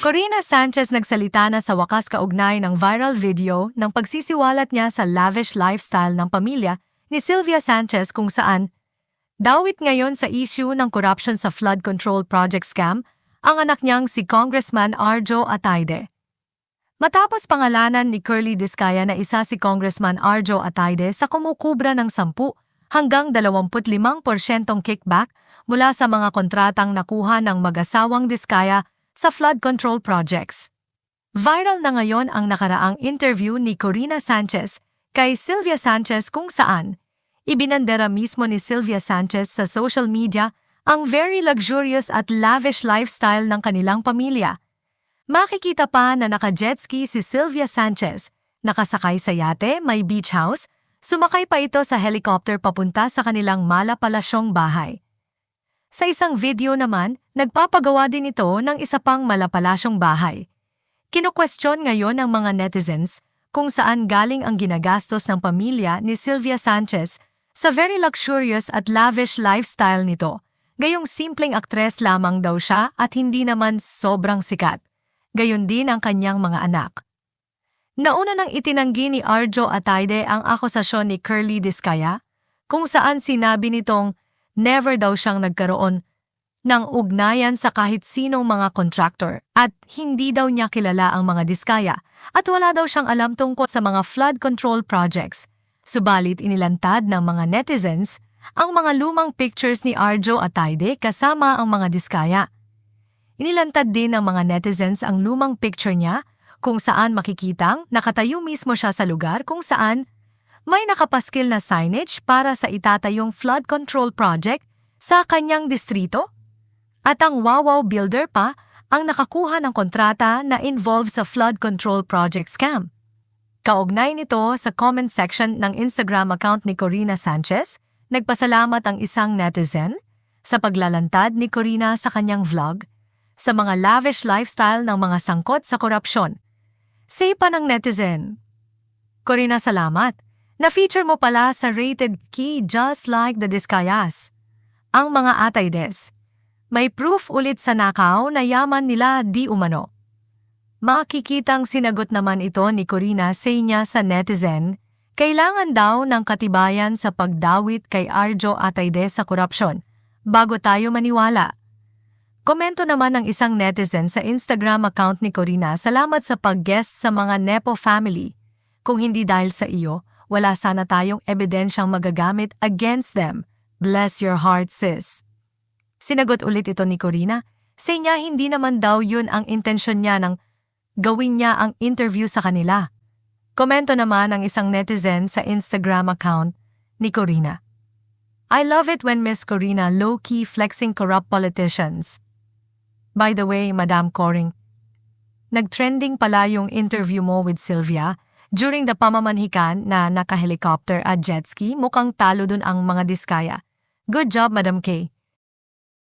Corina Sanchez nagsalita na sa wakas kaugnay ng viral video ng pagsisiwalat niya sa lavish lifestyle ng pamilya ni Sylvia Sanchez kung saan dawit ngayon sa issue ng corruption sa flood control project scam ang anak niyang si Congressman Arjo Ataide. Matapos pangalanan ni Curly Discaya na isa si Congressman Arjo Ataide sa kumukubra ng 10 hanggang 25% kickback mula sa mga kontratang nakuha ng mag-asawang Discaya sa flood control projects. Viral na ngayon ang nakaraang interview ni Corina Sanchez kay Sylvia Sanchez kung saan ibinandera mismo ni Sylvia Sanchez sa social media ang very luxurious at lavish lifestyle ng kanilang pamilya. Makikita pa na naka-jet ski si Sylvia Sanchez, nakasakay sa yate, may beach house, sumakay pa ito sa helicopter papunta sa kanilang malapalasyong bahay. Sa isang video naman, nagpapagawa din ito ng isa pang malapalasyong bahay. Kinukwestiyon ngayon ng mga netizens kung saan galing ang ginagastos ng pamilya ni Sylvia Sanchez sa very luxurious at lavish lifestyle nito. Gayong simpleng aktres lamang daw siya at hindi naman sobrang sikat. Gayon din ang kanyang mga anak. Nauna nang itinanggi ni Arjo Ataide ang akusasyon ni Curly Discaya, kung saan sinabi nitong never daw siyang nagkaroon ng ugnayan sa kahit sinong mga contractor at hindi daw niya kilala ang mga diskaya at wala daw siyang alam tungkol sa mga flood control projects. Subalit inilantad ng mga netizens ang mga lumang pictures ni Arjo Ataide kasama ang mga diskaya. Inilantad din ng mga netizens ang lumang picture niya kung saan makikitang nakatayo mismo siya sa lugar kung saan may nakapaskil na signage para sa itatayong flood control project sa kanyang distrito? At ang Wawaw Builder pa ang nakakuha ng kontrata na involved sa flood control project scam. Kaugnay nito sa comment section ng Instagram account ni Corina Sanchez, nagpasalamat ang isang netizen sa paglalantad ni Corina sa kanyang vlog sa mga lavish lifestyle ng mga sangkot sa korupsyon. Say pa ng netizen, Corina salamat, na-feature mo pala sa rated key just like the Discayas. Ang mga Ataydes. May proof ulit sa nakaw na yaman nila di umano. Makikitang sinagot naman ito ni Corina sa niya sa netizen, kailangan daw ng katibayan sa pagdawit kay Arjo Atayde sa korupsyon bago tayo maniwala. Komento naman ng isang netizen sa Instagram account ni Corina salamat sa pag-guest sa mga Nepo family. Kung hindi dahil sa iyo, wala sana tayong ebidensyang magagamit against them. Bless your heart, sis. Sinagot ulit ito ni Corina, say niya hindi naman daw yun ang intensyon niya ng gawin niya ang interview sa kanila. Komento naman ng isang netizen sa Instagram account ni Corina. I love it when Miss Corina low-key flexing corrupt politicians. By the way, Madam Coring, nag-trending pala yung interview mo with Sylvia during the pamamanhikan na naka-helicopter at jet ski mukhang talo dun ang mga diskaya. Good job, Madam K.